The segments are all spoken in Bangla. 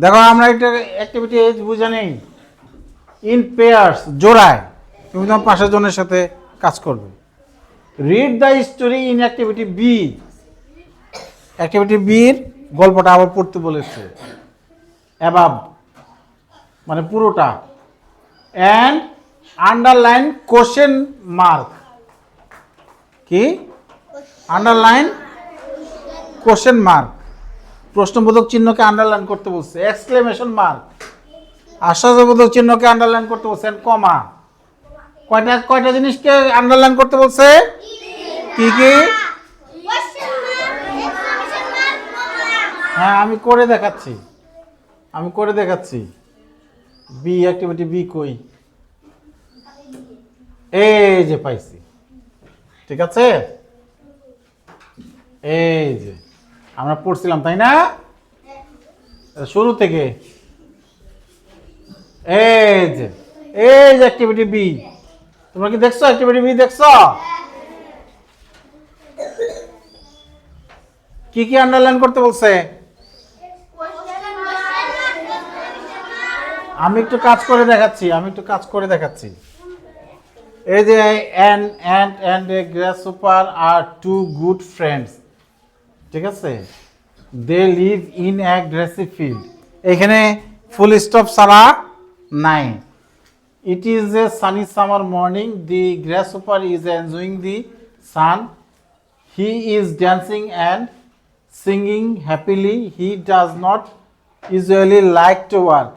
দেখো আমরা একটা অ্যাক্টিভিটি এজ বুঝে নেই। ইন পেয়ার্স জোড়ায়। তুমি তোমার পাশের জনের সাথে কাজ করবে। Read the story in activity B activity বির গল্পটা আবার পড়তে বলেছে। অ্যাবাব মানে পুরোটা। অ্যান্ড আন্ডারলাইন কোশ্চেন মার্ক কি? আন্ডারলাইন কোশ্চেন মার্ক প্রশ্নবোধক চিহ্নকে আন্ডারলাইন করতে বলছে। এক্সক্লেমেশন মার্ক আশ্বাসবোধক চিহ্নকে আন্ডারলাইন করতে বলছে কমা কয়টা কয়টা জিনিসকে আন্ডারলাইন করতে বলছে? কি কি? হ্যাঁ আমি করে দেখাচ্ছি। আমি করে দেখাচ্ছি। বি অ্যাক্টিভিটি বি কই? এই যে পাইছি। ঠিক আছে? এই যে। আমরা পড়ছিলাম, তাই না? শুরু থেকে। এই যে অ্যাক্টিভিটি বি তোমরা কি দেখছ? অ্যাক্টিভিটি বি দেখছ? কি কি আন্ডারলাইন করতে বলছে? আমি একটু কাজ করে দেখাচ্ছি, আমি একটু কাজ করে দেখাচ্ছি। এই যে an ant and a grasshopper are two good friends ঠিক আছে? They live in a grassy field এখানে ফুল স্টপ ছাড়া নাই। It is a sunny summer morning the grasshopper is enjoying the sun he is dancing and singing happily he does not usually like to work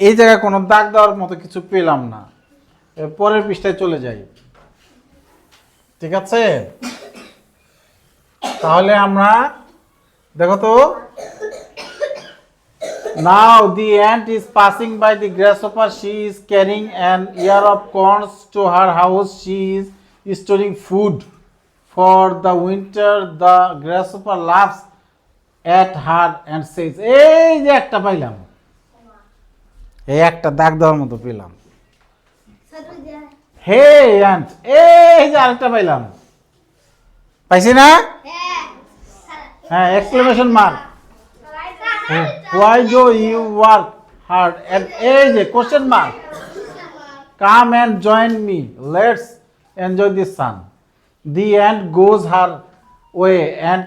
এই জায়গায় কোনো দাগ দেওয়ার মতো কিছু পেলাম না। পরের পৃষ্ঠায় চলে যাই। ঠিক আছে? তাহলে আমরা দেখো তো now the ant is passing by the grasshopper she is carrying an ear of corns to her house she is storing food for the winter the grasshopper laughs at her and says এই যে একটা পাইলাম। এই একটা দাগ দেওয়ার মতো পেলাম। হে অ্যান্ট এই যে আরেকটা পাইলাম। পাইছি না? হ্যাঁ। Exclamation mark why do you work hard and এই যে question mark come and join me let's enjoy the sun the ant goes her way and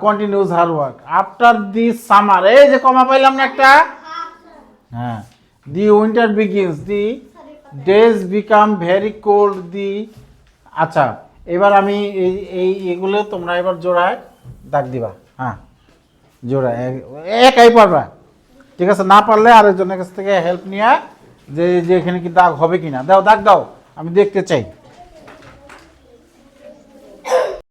continues her work after the summer এই যে কমা পাইলাম না একটা? হ্যাঁ। The winter begins the days become very cold the আচ্ছা এবার আমি এই এই এগুলো তোমরা এবার জোড়ায় দাগ দিবা। হ্যাঁ জোড়ায়। একাই পারবা। ঠিক আছে, না পারলে আরেকজনের কাছ থেকে হেল্প নিয়ে যে যে এখানে কি দাগ হবে কিনা। দাও, দাগ দাও। আমি দেখতে চাই।